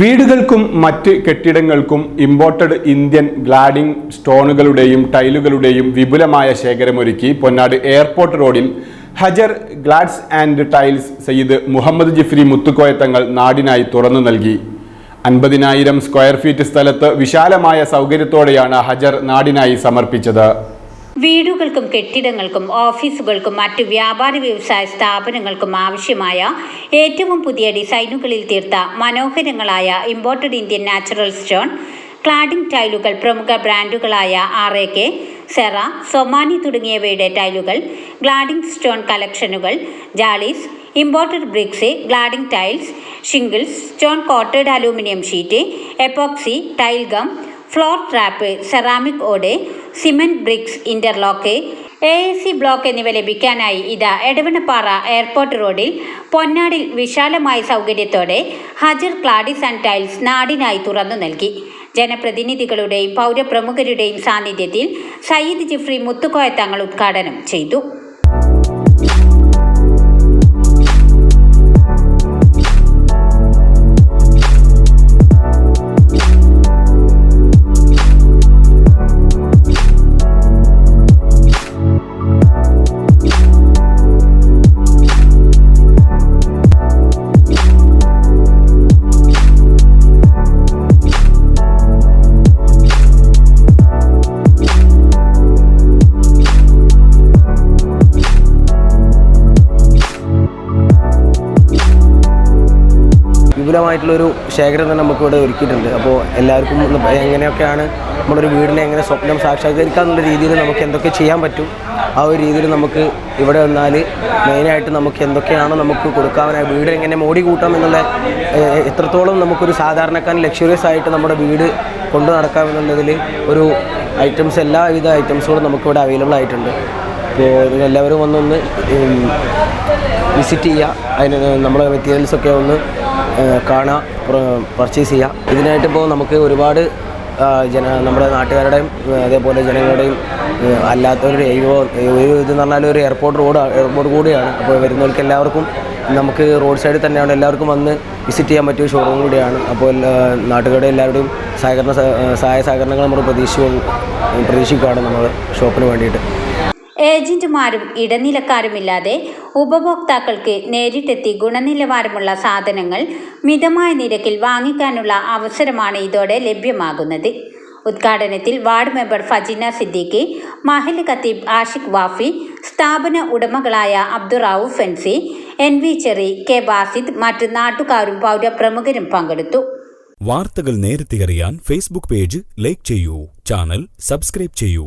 വീടുകൾക്കും മറ്റ് കെട്ടിടങ്ങൾക്കും ഇമ്പോർട്ടഡ് ഇന്ത്യൻ ഗ്ലാഡിംഗ് സ്റ്റോണുകളുടെയും ടൈലുകളുടെയും വിപുലമായ ശേഖരമൊരുക്കി പൊന്നാട് എയർപോർട്ട് റോഡിൽ Hajar glads and tiles Sayyid Muhammad Jifri Muthukoyathangal നാടിനായി തുറന്നു നൽകി. അൻപതിനായിരം സ്ക്വയർ ഫീറ്റ് സ്ഥലത്ത് വിശാലമായ സൗകര്യത്തോടെയാണ് ഹജർ നാടിനായി സമർപ്പിച്ചത്. വീടുകൾക്കും കെട്ടിടങ്ങൾക്കും ഓഫീസുകൾക്കും മറ്റു വ്യാപാര വ്യവസായ സ്ഥാപനങ്ങൾക്കും ആവശ്യമായ ഏറ്റവും പുതിയ ഡിസൈനുകളിൽ തീർത്ത മനോഹരങ്ങളായ imported Indian natural stone cladding ടൈലുകൾ പ്രമുഖ ബ്രാൻഡുകളായ R A K Sera Somany തുടങ്ങിയവയുടെ ടൈലുകൾ cladding stone കളക്ഷനുകൾ jalis imported bricks cladding tiles shingles stone coated aluminium sheet epoxy tile gum floor trap ceramic ഓട് cement bricks interlock A C block എന്നിവ ലഭിക്കാനായി ഇതാ Edavannappara airport റോഡിൽ പൊന്നാടിൽ വിശാലമായ സൗകര്യത്തോടെ ഹജർ ക്ലാഡിസ് ആൻഡ് ടൈൽസ് നാടിനായി തുറന്നു നൽകി. ജനപ്രതിനിധികളുടെയും പൗരപ്രമുഖരുടെയും സാന്നിധ്യത്തിൽ സയ്യിദ് ജിഫ്രി മുത്തുക്കോയ തങ്ങൾ ഉദ്ഘാടനം ചെയ്തു. വിപുലമായിട്ടുള്ളൊരു ശേഖരം തന്നെ നമുക്കിവിടെ ഒരുക്കിയിട്ടുണ്ട്. അപ്പോൾ എല്ലാവർക്കും എങ്ങനെയൊക്കെയാണ് നമ്മുടെ ഒരു വീടിനെ എങ്ങനെ സ്വപ്നം സാക്ഷാത്കരിക്കുക എന്നുള്ള രീതിയിൽ നമുക്ക് എന്തൊക്കെ ചെയ്യാൻ പറ്റും? ആ ഒരു രീതിയിൽ നമുക്ക് ഇവിടെ വന്നാൽ മെയിനായിട്ട് നമുക്ക് എന്തൊക്കെയാണോ നമുക്ക് കൊടുക്കാവുന്ന വീട് എങ്ങനെ മോടി കൂട്ടാം എന്നുള്ള എത്രത്തോളം നമുക്കൊരു സാധാരണക്കാരൻ ലക്ഷറിയസ് ആയിട്ട് നമ്മുടെ വീട് കൊണ്ടു നടക്കാം എന്നുള്ളതിൽ ഒരു ഐറ്റംസ് എല്ലാവിധ ഐറ്റംസുകളും നമുക്കിവിടെ അവൈലബിൾ ആയിട്ടുണ്ട്. അപ്പോൾ നിങ്ങളെല്ലാവരും വന്നൊന്ന് വിസിറ്റ് ചെയ്യുക. അതിന് നമ്മുടെ മെറ്റീരിയൽസൊക്കെ ഒന്ന് കാണുക പർച്ചേസ് ചെയ്യാം. ഇതിനായിട്ട് ഇപ്പോൾ നമുക്ക് ഒരുപാട് ജന നമ്മുടെ നാട്ടുകാരുടെയും അതേപോലെ ജനങ്ങളുടെയും അല്ലാത്തവരുടെ ഒരു ഇതെന്ന് പറഞ്ഞാൽ ഒരു എയർപോർട്ട് റോഡ് എയർപോർട്ട് കൂടിയാണ്. അപ്പോൾ വരുന്നവർക്ക് എല്ലാവർക്കും നമുക്ക് റോഡ് സൈഡിൽ തന്നെയാണ് എല്ലാവർക്കും വന്ന് വിസിറ്റ് ചെയ്യാൻ പറ്റിയ ഷോറൂം കൂടിയാണ്. അപ്പോൾ നാട്ടുകാരുടെ എല്ലാവരുടെയും സഹകരണ സഹായ സഹകരണങ്ങൾ നമ്മൾ പ്രതീക്ഷിക്കും പ്രതീക്ഷിക്കുകയാണ് നമ്മൾ ഷോപ്പിന് വേണ്ടിയിട്ട്. ഏജന്റുമാരും ഇടനിലക്കാരുമില്ലാതെ ഉപഭോക്താക്കൾക്ക് നേരിട്ടെത്തി ഗുണനിലവാരമുള്ള സാധനങ്ങൾ മിതമായ നിരക്കിൽ വാങ്ങിക്കാനുള്ള അവസരമാണ് ഇതോടെ ലഭ്യമാകുന്നത്. ഉദ്ഘാടനത്തിൽ വാർഡ് മെമ്പർ ഫജിന സിദ്ദീഖി മഹൽ ഖത്തീബ് ആഷിഖ് വാഫി സ്ഥാപന ഉടമകളായ അബ്ദുറാവു ഫെൻസി എൻ വി ചെറി കെ ബാസിദ് മറ്റ് നാട്ടുകാരും പൗരപ്രമുഖരും പങ്കെടുത്തു. വാർത്തകൾ നേരത്തെ അറിയാൻ ഫേസ്ബുക്ക് പേജ് ലൈക്ക് ചെയ്യൂ ചാനൽ സബ്സ്ക്രൈബ് ചെയ്യൂ.